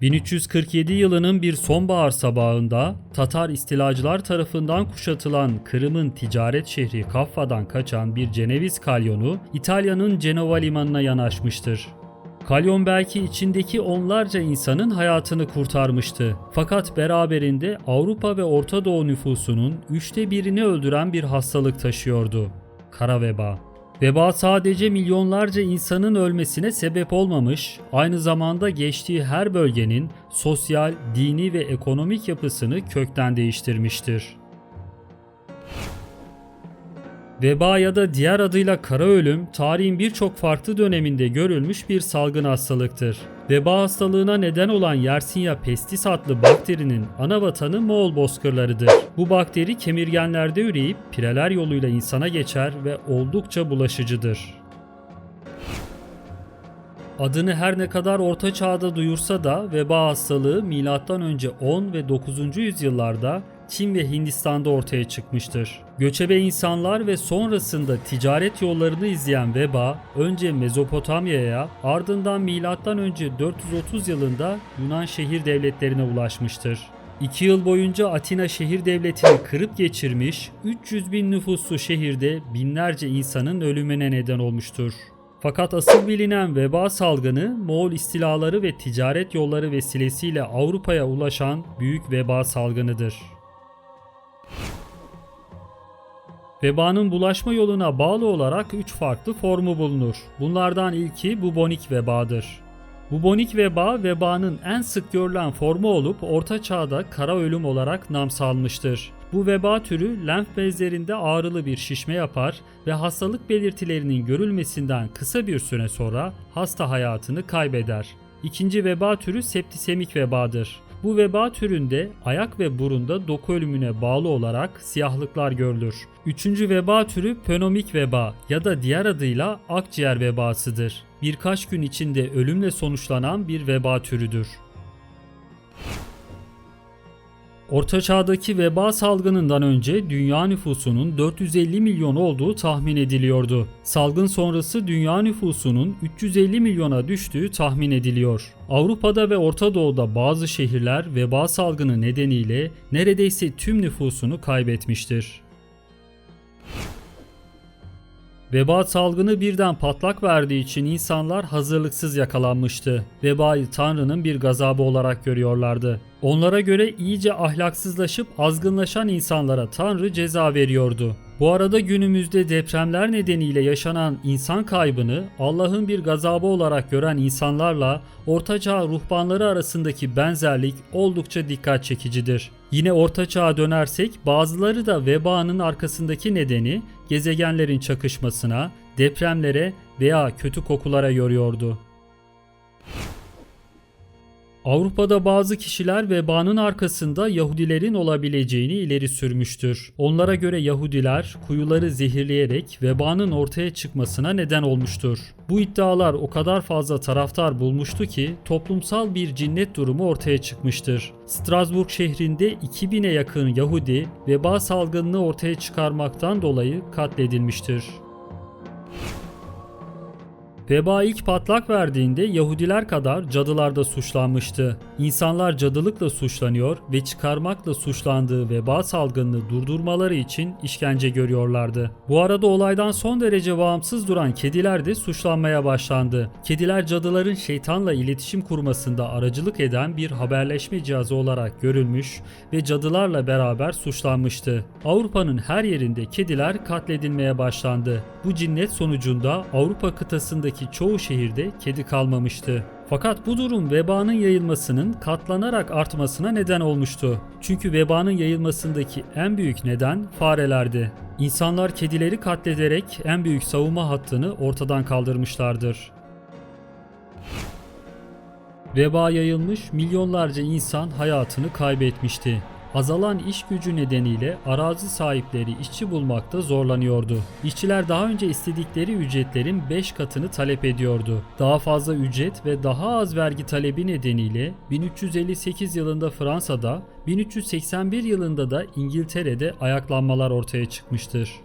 1347 yılının bir sonbahar sabahında Tatar istilacılar tarafından kuşatılan Kırım'ın ticaret şehri Kaffa'dan kaçan bir Ceneviz kalyonu İtalya'nın Cenova limanına yanaşmıştır. Kalyon belki içindeki onlarca insanın hayatını kurtarmıştı. Fakat beraberinde Avrupa ve Orta Doğu nüfusunun üçte birini öldüren bir hastalık taşıyordu. Kara veba. Veba sadece milyonlarca insanın ölmesine sebep olmamış, aynı zamanda geçtiği her bölgenin sosyal, dini ve ekonomik yapısını kökten değiştirmiştir. Veba ya da diğer adıyla kara ölüm, tarihin birçok farklı döneminde görülmüş bir salgın hastalıktır. Veba hastalığına neden olan Yersinia pestis adlı bakterinin ana vatanı Moğol bozkırlarıdır. Bu bakteri kemirgenlerde üreyip pireler yoluyla insana geçer ve oldukça bulaşıcıdır. Adını her ne kadar orta çağda duyursa da veba hastalığı M.Ö. 10 ve 9. yüzyıllarda Çin ve Hindistan'da ortaya çıkmıştır. Göçebe insanlar ve sonrasında ticaret yollarını izleyen veba önce Mezopotamya'ya ardından M.Ö. 430 yılında Yunan şehir devletlerine ulaşmıştır. İki yıl boyunca Atina şehir devletini kırıp geçirmiş, 300 bin nüfuslu şehirde binlerce insanın ölümüne neden olmuştur. Fakat asıl bilinen veba salgını Moğol istilaları ve ticaret yolları vesilesiyle Avrupa'ya ulaşan büyük veba salgınıdır. Vebanın bulaşma yoluna bağlı olarak 3 farklı formu bulunur. Bunlardan ilki bubonik vebadır. Bubonik veba vebanın en sık görülen formu olup orta çağda kara ölüm olarak nam salmıştır. Bu veba türü lenf bezlerinde ağrılı bir şişme yapar ve hastalık belirtilerinin görülmesinden kısa bir süre sonra hasta hayatını kaybeder. İkinci veba türü septisemik vebadır. Bu veba türünde ayak ve burunda doku ölümüne bağlı olarak siyahlıklar görülür. Üçüncü veba türü pnömik veba ya da diğer adıyla akciğer vebasıdır. Birkaç gün içinde ölümle sonuçlanan bir veba türüdür. Orta Çağ'daki veba salgınından önce dünya nüfusunun 450 milyon olduğu tahmin ediliyordu. Salgın sonrası dünya nüfusunun 350 milyona düştüğü tahmin ediliyor. Avrupa'da ve Orta Doğu'da bazı şehirler veba salgını nedeniyle neredeyse tüm nüfusunu kaybetmiştir. Veba salgını birden patlak verdiği için insanlar hazırlıksız yakalanmıştı. Vebayı Tanrı'nın bir gazabı olarak görüyorlardı. Onlara göre iyice ahlaksızlaşıp azgınlaşan insanlara Tanrı ceza veriyordu. Bu arada günümüzde depremler nedeniyle yaşanan insan kaybını Allah'ın bir gazabı olarak gören insanlarla Ortaçağ ruhbanları arasındaki benzerlik oldukça dikkat çekicidir. Yine Ortaçağ'a dönersek bazıları da vebanın arkasındaki nedeni gezegenlerin çakışmasına, depremlere veya kötü kokulara yoruyordu. Avrupa'da bazı kişiler vebanın arkasında Yahudilerin olabileceğini ileri sürmüştür. Onlara göre Yahudiler kuyuları zehirleyerek vebanın ortaya çıkmasına neden olmuştur. Bu iddialar o kadar fazla taraftar bulmuştu ki toplumsal bir cinnet durumu ortaya çıkmıştır. Strasbourg şehrinde 2000'e yakın Yahudi veba salgınını ortaya çıkarmaktan dolayı katledilmiştir. Veba ilk patlak verdiğinde Yahudiler kadar cadılar da suçlanmıştı. İnsanlar cadılıkla suçlanıyor ve çıkarmakla suçlandığı veba salgınını durdurmaları için işkence görüyorlardı. Bu arada olaydan son derece bağımsız duran kediler de suçlanmaya başlandı. Kediler cadıların şeytanla iletişim kurmasında aracılık eden bir haberleşme cihazı olarak görülmüş ve cadılarla beraber suçlanmıştı. Avrupa'nın her yerinde kediler katledilmeye başlandı. Bu cinnet sonucunda Avrupa kıtasındaki çoğu şehirde kedi kalmamıştı. Fakat bu durum vebanın yayılmasının katlanarak artmasına neden olmuştu. Çünkü vebanın yayılmasındaki en büyük neden farelerdi. İnsanlar kedileri katlederek en büyük savunma hattını ortadan kaldırmışlardır. Veba yayılmış milyonlarca insan hayatını kaybetmişti. Azalan iş gücü nedeniyle arazi sahipleri işçi bulmakta zorlanıyordu. İşçiler daha önce istedikleri ücretlerin 5 katını talep ediyordu. Daha fazla ücret ve daha az vergi talebi nedeniyle 1358 yılında Fransa'da, 1381 yılında da İngiltere'de ayaklanmalar ortaya çıkmıştır.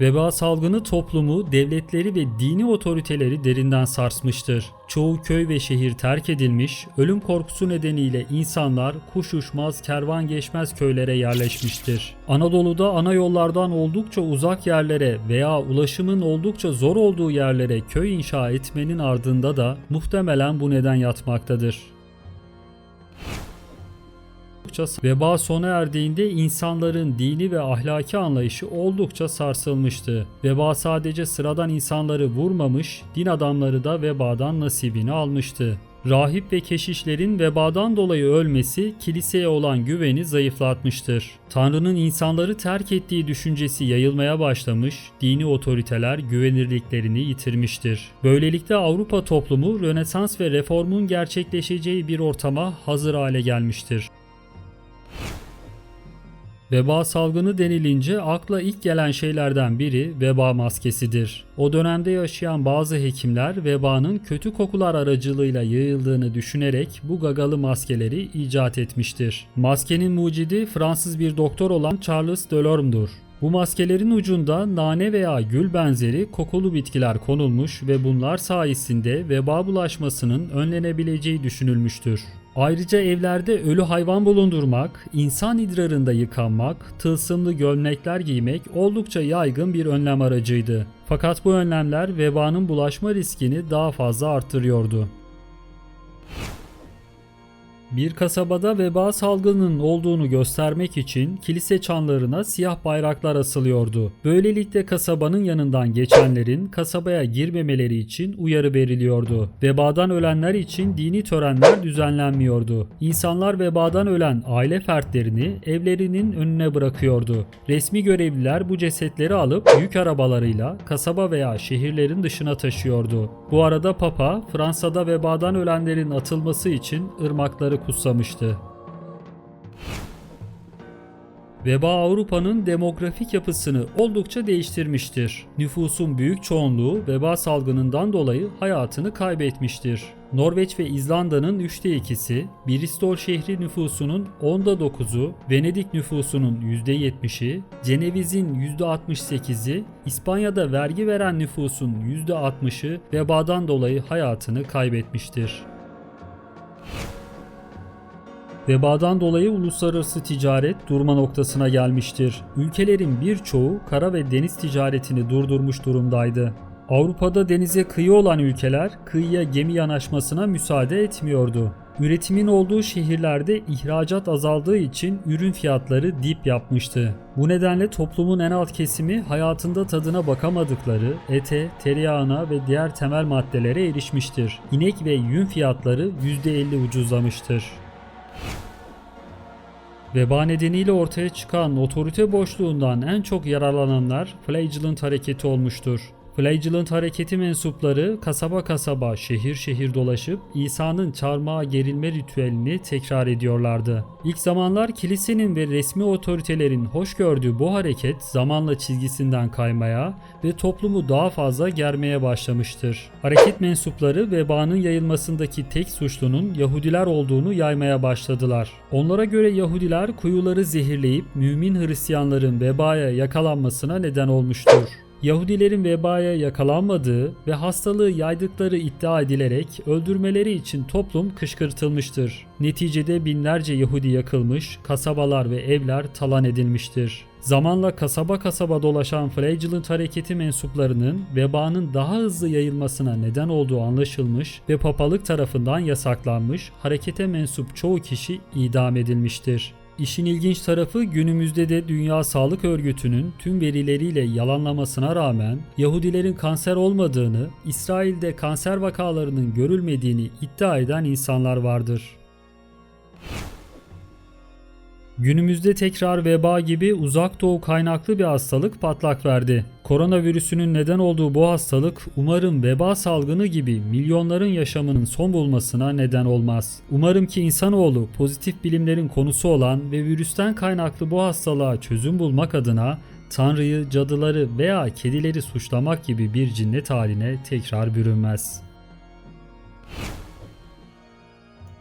Veba salgını toplumu, devletleri ve dini otoriteleri derinden sarsmıştır. Çoğu köy ve şehir terk edilmiş, ölüm korkusu nedeniyle insanlar kuş uçmaz, kervan geçmez köylere yerleşmiştir. Anadolu'da ana yollardan oldukça uzak yerlere veya ulaşımın oldukça zor olduğu yerlere köy inşa etmenin ardında da muhtemelen bu neden yatmaktadır oldukça veba sona erdiğinde insanların dini ve ahlaki anlayışı oldukça sarsılmıştı. Veba sadece sıradan insanları vurmamış, din adamları da vebadan nasibini almıştı. Rahip ve keşişlerin vebadan dolayı ölmesi kiliseye olan güveni zayıflatmıştır. Tanrı'nın insanları terk ettiği düşüncesi yayılmaya başlamış, dini otoriteler güvenirliklerini yitirmiştir. Böylelikle Avrupa toplumu Rönesans ve reformun gerçekleşeceği bir ortama hazır hale gelmiştir. Veba salgını denilince akla ilk gelen şeylerden biri veba maskesidir. O dönemde yaşayan bazı hekimler vebanın kötü kokular aracılığıyla yayıldığını düşünerek bu gagalı maskeleri icat etmiştir. Maskenin mucidi Fransız bir doktor olan Charles Delorme'dur. Bu maskelerin ucunda nane veya gül benzeri kokulu bitkiler konulmuş ve bunlar sayesinde veba bulaşmasının önlenebileceği düşünülmüştür. Ayrıca evlerde ölü hayvan bulundurmak, insan idrarında yıkanmak, tılsımlı gömlekler giymek oldukça yaygın bir önlem aracıydı. Fakat bu önlemler vebanın bulaşma riskini daha fazla arttırıyordu. Bir kasabada veba salgının olduğunu göstermek için kilise çanlarına siyah bayraklar asılıyordu. Böylelikle kasabanın yanından geçenlerin kasabaya girmemeleri için uyarı veriliyordu. Vebadan ölenler için dini törenler düzenlenmiyordu. İnsanlar vebadan ölen aile fertlerini evlerinin önüne bırakıyordu. Resmi görevliler bu cesetleri alıp yük arabalarıyla kasaba veya şehirlerin dışına taşıyordu. Bu arada Papa Fransa'da vebadan ölenlerin atılması için ırmakları kutsamıştı. Veba Avrupa'nın demografik yapısını oldukça değiştirmiştir. Nüfusun büyük çoğunluğu veba salgınından dolayı hayatını kaybetmiştir. Norveç ve İzlanda'nın 3'te 2'si, Bristol şehri nüfusunun 10'da 9'u, Venedik nüfusunun %70'i, Ceneviz'in %68'i, İspanya'da vergi veren nüfusun %60'ı vebadan dolayı hayatını kaybetmiştir. Vebadan dolayı uluslararası ticaret durma noktasına gelmiştir. Ülkelerin birçoğu kara ve deniz ticaretini durdurmuş durumdaydı. Avrupa'da denize kıyı olan ülkeler kıyıya gemi yanaşmasına müsaade etmiyordu. Üretimin olduğu şehirlerde ihracat azaldığı için ürün fiyatları dip yapmıştı. Bu nedenle toplumun en alt kesimi hayatında tadına bakamadıkları ete, tereyağına ve diğer temel maddelere erişmiştir. İnek ve yün fiyatları %50 ucuzlamıştır. Veba nedeniyle ortaya çıkan otorite boşluğundan en çok yararlananlar Flagellant hareketi olmuştur. Flagellant hareketi mensupları kasaba kasaba şehir şehir dolaşıp İsa'nın çarmıha gerilme ritüelini tekrar ediyorlardı. İlk zamanlar kilisenin ve resmi otoritelerin hoş gördüğü bu hareket zamanla çizgisinden kaymaya ve toplumu daha fazla germeye başlamıştır. Hareket mensupları vebanın yayılmasındaki tek suçlunun Yahudiler olduğunu yaymaya başladılar. Onlara göre Yahudiler kuyuları zehirleyip mümin Hristiyanların vebaya yakalanmasına neden olmuştur. Yahudilerin vebaya yakalanmadığı ve hastalığı yaydıkları iddia edilerek öldürmeleri için toplum kışkırtılmıştır. Neticede binlerce Yahudi yakılmış, kasabalar ve evler talan edilmiştir. Zamanla kasaba kasaba dolaşan Flagellant hareketi mensuplarının vebanın daha hızlı yayılmasına neden olduğu anlaşılmış ve papalık tarafından yasaklanmış, harekete mensup çoğu kişi idam edilmiştir. İşin ilginç tarafı günümüzde de Dünya Sağlık Örgütü'nün tüm verileriyle yalanlamasına rağmen Yahudilerin kanser olmadığını, İsrail'de kanser vakalarının görülmediğini iddia eden insanlar vardır. Günümüzde tekrar veba gibi uzak doğu kaynaklı bir hastalık patlak verdi. Koronavirüsünün neden olduğu bu hastalık umarım veba salgını gibi milyonların yaşamının son bulmasına neden olmaz. Umarım ki insanoğlu pozitif bilimlerin konusu olan ve virüsten kaynaklı bu hastalığa çözüm bulmak adına Tanrı'yı, cadıları veya kedileri suçlamak gibi bir cinnet haline tekrar bürünmez.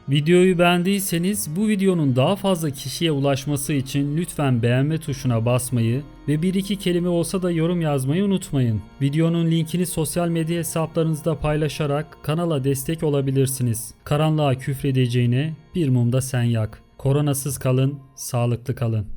Videoyu beğendiyseniz bu videonun daha fazla kişiye ulaşması için lütfen beğenme tuşuna basmayı ve bir iki kelime olsa da yorum yazmayı unutmayın. Videonun linkini sosyal medya hesaplarınızda paylaşarak kanala destek olabilirsiniz. Karanlığa küfredeceğine bir mumda sen yak. Koronasız kalın, sağlıklı kalın.